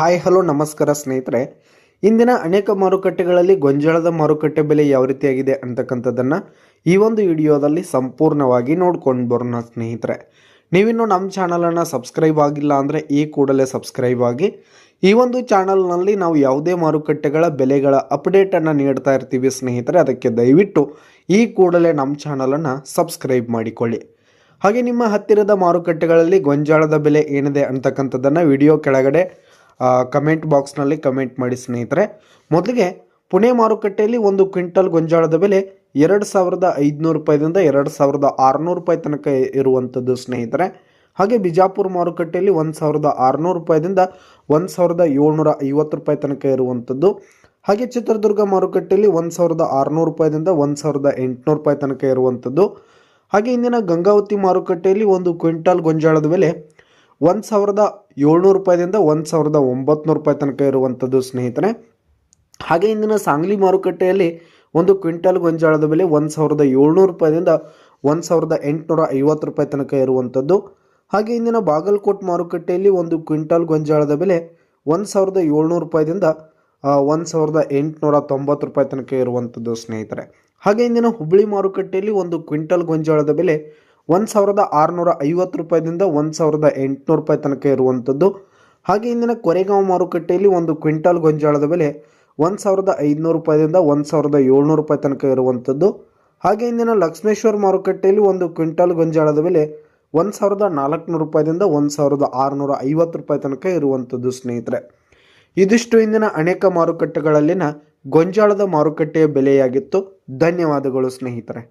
Hi, hello, ನಮಸ್ಕಾರ ಸ್ನೇಹಿತರೆ. ಇಂದಿನ ಅನೇಕ ಮಾರುಕಟ್ಟೆಗಳಲ್ಲಿ ಗೊಂಜಾಳದ ಮಾರುಕಟ್ಟೆ ಬೆಲೆ ಯಾವ ರೀತಿಯಾಗಿದೆ ಅಂತಕ್ಕಂಥದ್ದನ್ನು ಈ ಒಂದು ವಿಡಿಯೋದಲ್ಲಿ ಸಂಪೂರ್ಣವಾಗಿ ನೋಡ್ಕೊಂಡು ಬರೋಣ ಸ್ನೇಹಿತರೆ. ನೀವಿನ್ನು ನಮ್ಮ ಚಾನಲನ್ನು ಸಬ್ಸ್ಕ್ರೈಬ್ ಆಗಿಲ್ಲ ಅಂದರೆ ಈ ಕೂಡಲೇ ಸಬ್ಸ್ಕ್ರೈಬ್ ಆಗಿ. ಈ ಒಂದು ಚಾನಲ್ನಲ್ಲಿ ನಾವು ಯಾವುದೇ ಮಾರುಕಟ್ಟೆಗಳ ಬೆಲೆಗಳ ಅಪ್ಡೇಟನ್ನು ನೀಡ್ತಾ ಇರ್ತೀವಿ ಸ್ನೇಹಿತರೆ, ಅದಕ್ಕೆ ದಯವಿಟ್ಟು ಈ ಕೂಡಲೇ ನಮ್ಮ ಚಾನಲನ್ನು ಸಬ್ಸ್ಕ್ರೈಬ್ ಮಾಡಿಕೊಳ್ಳಿ. ಹಾಗೆ ನಿಮ್ಮ ಹತ್ತಿರದ ಮಾರುಕಟ್ಟೆಗಳಲ್ಲಿ ಗೊಂಜಾಳದ ಬೆಲೆ ಏನಿದೆ ಅಂತಕ್ಕಂಥದ್ದನ್ನು ವಿಡಿಯೋ ಕೆಳಗಡೆ ಕಮೆಂಟ್ ಬಾಕ್ಸ್ನಲ್ಲಿ ಕಮೆಂಟ್ ಮಾಡಿ ಸ್ನೇಹಿತರೆ. ಮೊದಲಿಗೆ ಪುಣೆ ಮಾರುಕಟ್ಟೆಯಲ್ಲಿ ಒಂದು ಕ್ವಿಂಟಲ್ ಗೊಂಜಾಳದ ಬೆಲೆ ಎರಡು ಸಾವಿರದ ಐದುನೂರು ರೂಪಾಯಿದಿಂದ ಎರಡು ಸಾವಿರದ ಆರುನೂರು ರೂಪಾಯಿ ತನಕ ಇರುವಂಥದ್ದು ಸ್ನೇಹಿತರೆ. ಹಾಗೆ ಬಿಜಾಪುರ ಮಾರುಕಟ್ಟೆಯಲ್ಲಿ ಒಂದು ಸಾವಿರದ ಆರುನೂರು ರೂಪಾಯಿದಿಂದ ಒಂದು ಸಾವಿರದ ಏಳ್ನೂರ ಐವತ್ತು ರೂಪಾಯಿ ತನಕ ಇರುವಂಥದ್ದು ಹಾಗೆ ಚಿತ್ರದುರ್ಗ ಮಾರುಕಟ್ಟೆಯಲ್ಲಿ ಒಂದು ಸಾವಿರದ ಆರುನೂರು ರೂಪಾಯಿದಿಂದ ಒಂದು ಸಾವಿರದ ಎಂಟುನೂರು ರೂಪಾಯಿ ತನಕ ಇರುವಂಥದ್ದು ಹಾಗೆ ಇಂದಿನ ಗಂಗಾವತಿ ಮಾರುಕಟ್ಟೆಯಲ್ಲಿ ಒಂದು ಕ್ವಿಂಟಾಲ್ ಗೊಂಜಾಳದ ಬೆಲೆ ಒಂದು ಸಾವಿರದ ಏಳ್ನೂರು ರೂಪಾಯಿದಿಂದ ಒಂದು ಸಾವಿರದ ಒಂಬತ್ತು ರೂಪಾಯಿ ತನಕ ಇರುವಂಥದ್ದು ಸ್ನೇಹಿತರೆ. ಹಾಗೆ ಇಂದಿನ ಸಾಂಗ್ಲಿ ಮಾರುಕಟ್ಟೆಯಲ್ಲಿ ಒಂದು ಕ್ವಿಂಟಲ್ ಗೊಂಜಾಳದ ಬೆಲೆ ಒಂದು ಸಾವಿರದ ಏಳ್ನೂರು ರೂಪಾಯಿದಿಂದ ಒಂದು ಸಾವಿರದ ಎಂಟುನೂರ ಐವತ್ತು ರೂಪಾಯಿ ತನಕ ಇರುವಂಥದ್ದು ಹಾಗೆ ಇಂದಿನ ಬಾಗಲಕೋಟ್ ಮಾರುಕಟ್ಟೆಯಲ್ಲಿ ಒಂದು ಕ್ವಿಂಟಲ್ ಗೊಂಜಾಳದ ಬೆಲೆ ಒಂದು ಸಾವಿರದ ಏಳ್ನೂರು ರೂಪಾಯಿದಿಂದ ಒಂದು ಸಾವಿರದ ಎಂಟುನೂರ ತೊಂಬತ್ತು ರೂಪಾಯಿ ತನಕ ಇರುವಂಥದ್ದು ಸ್ನೇಹಿತರೆ. ಹಾಗೆ ಇಂದಿನ ಹುಬ್ಬಳ್ಳಿ ಮಾರುಕಟ್ಟೆಯಲ್ಲಿ ಒಂದು ಕ್ವಿಂಟಲ್ ಗೊಂಜಾಳದ ಬೆಲೆ ಒಂದು ಸಾವಿರದ ಆರುನೂರ ಐವತ್ತು ರೂಪಾಯಿದಿಂದ ಒಂದು ಸಾವಿರದ ಎಂಟುನೂರು ರೂಪಾಯಿ ತನಕ ಇರುವಂಥದ್ದು ಹಾಗೆ ಇಂದಿನ ಕೊರೆಗಾಂವ್ ಮಾರುಕಟ್ಟೆಯಲ್ಲಿ ಒಂದು ಕ್ವಿಂಟಾಲ್ ಗೊಂಜಾಳದ ಬೆಲೆ ಒಂದು ಸಾವಿರದ ಐದುನೂರು ರೂಪಾಯಿದಿಂದ ಒಂದು ಸಾವಿರದ ಏಳ್ನೂರು ರೂಪಾಯಿ ತನಕ ಇರುವಂಥದ್ದು ಹಾಗೆ ಇಂದಿನ ಲಕ್ಷ್ಮೇಶ್ವರ ಮಾರುಕಟ್ಟೆಯಲ್ಲಿ ಒಂದು ಕ್ವಿಂಟಾಲ್ ಗೊಂಜಾಳದ ಬೆಲೆ ಒಂದು ಸಾವಿರದ ನಾಲ್ಕುನೂರು ರೂಪಾಯಿದಿಂದ ಒಂದು ಸಾವಿರದ ಆರುನೂರ ಐವತ್ತು ರೂಪಾಯಿ ತನಕ ಇರುವಂಥದ್ದು ಸ್ನೇಹಿತರೆ. ಇದಿಷ್ಟು ಇಂದಿನ ಅನೇಕ ಮಾರುಕಟ್ಟೆಗಳಲ್ಲಿನ ಗೊಂಜಾಳದ ಮಾರುಕಟ್ಟೆಯ ಬೆಲೆಯಾಗಿತ್ತು. ಧನ್ಯವಾದಗಳು ಸ್ನೇಹಿತರೆ.